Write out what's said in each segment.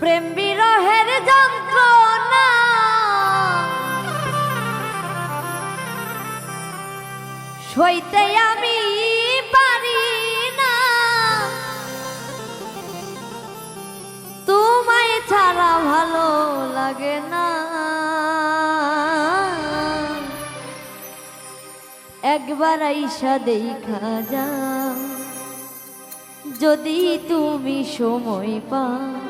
প্রেম বিরহের যন্ত্রণা। সইতে আমি পারি না। তোমায় ছাড়া ভালো লাগে না। একবার আইসা দেখা যা যদি তুমি সময় পাও।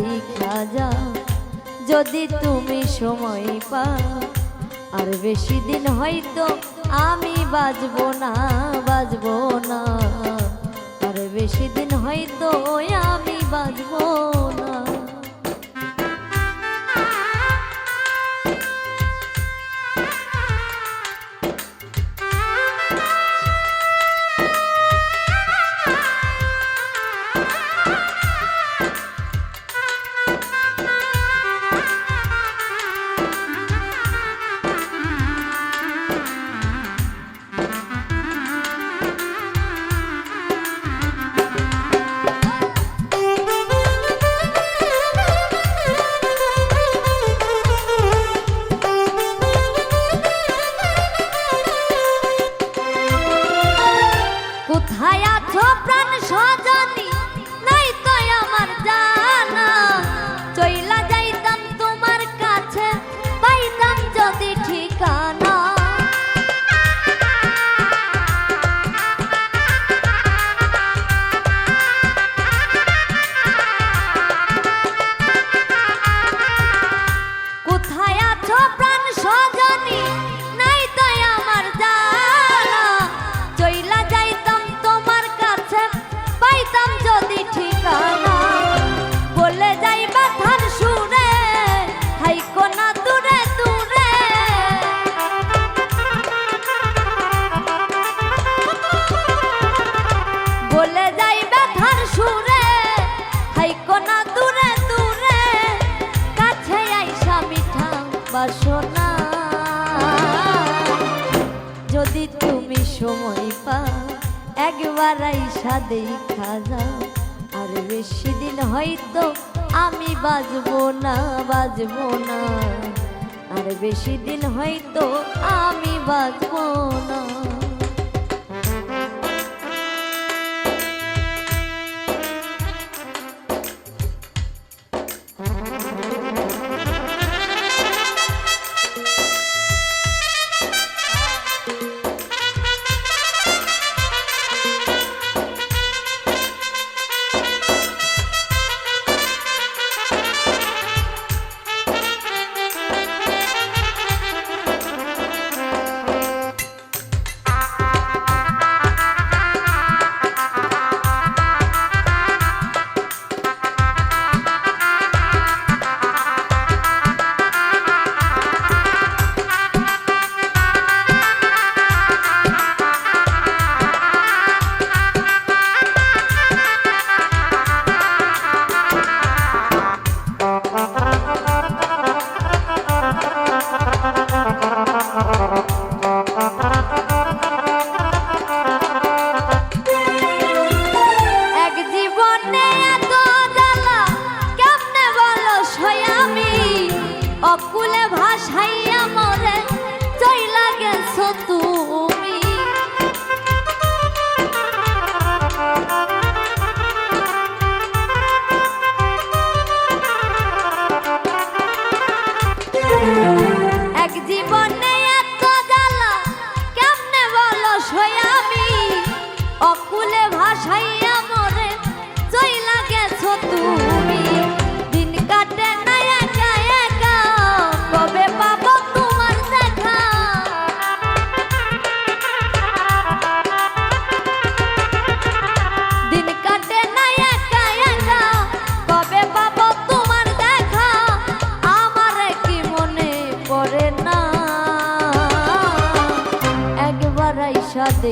দেখা যাও যদি তুমি সময় পা আর বেশি দিন হয়তো আমি বাজব না বাজব না। আর বেশি দিন হয়তো আমি বাজব না। বাসনা। যদি তুমি সময় পাও, একবার আইসা দেখা যাও। আর বেশি দিন হয়তো আমি বাজবো না বাজবো না। আর বেশি দিন হয়তো আমি বাজবো অকুলে ভাষায়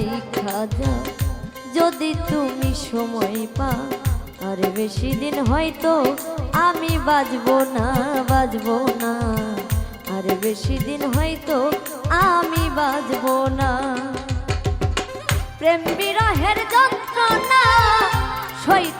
দেখা খাজা যদি তুমি সময় পা আর বেশি দিন হয়তো আমি বাজবো না বাজবো না। আর বেশি দিন হয়তো আমি বাজবো না। প্রেম বিরহের যন্ত্রণা সইতে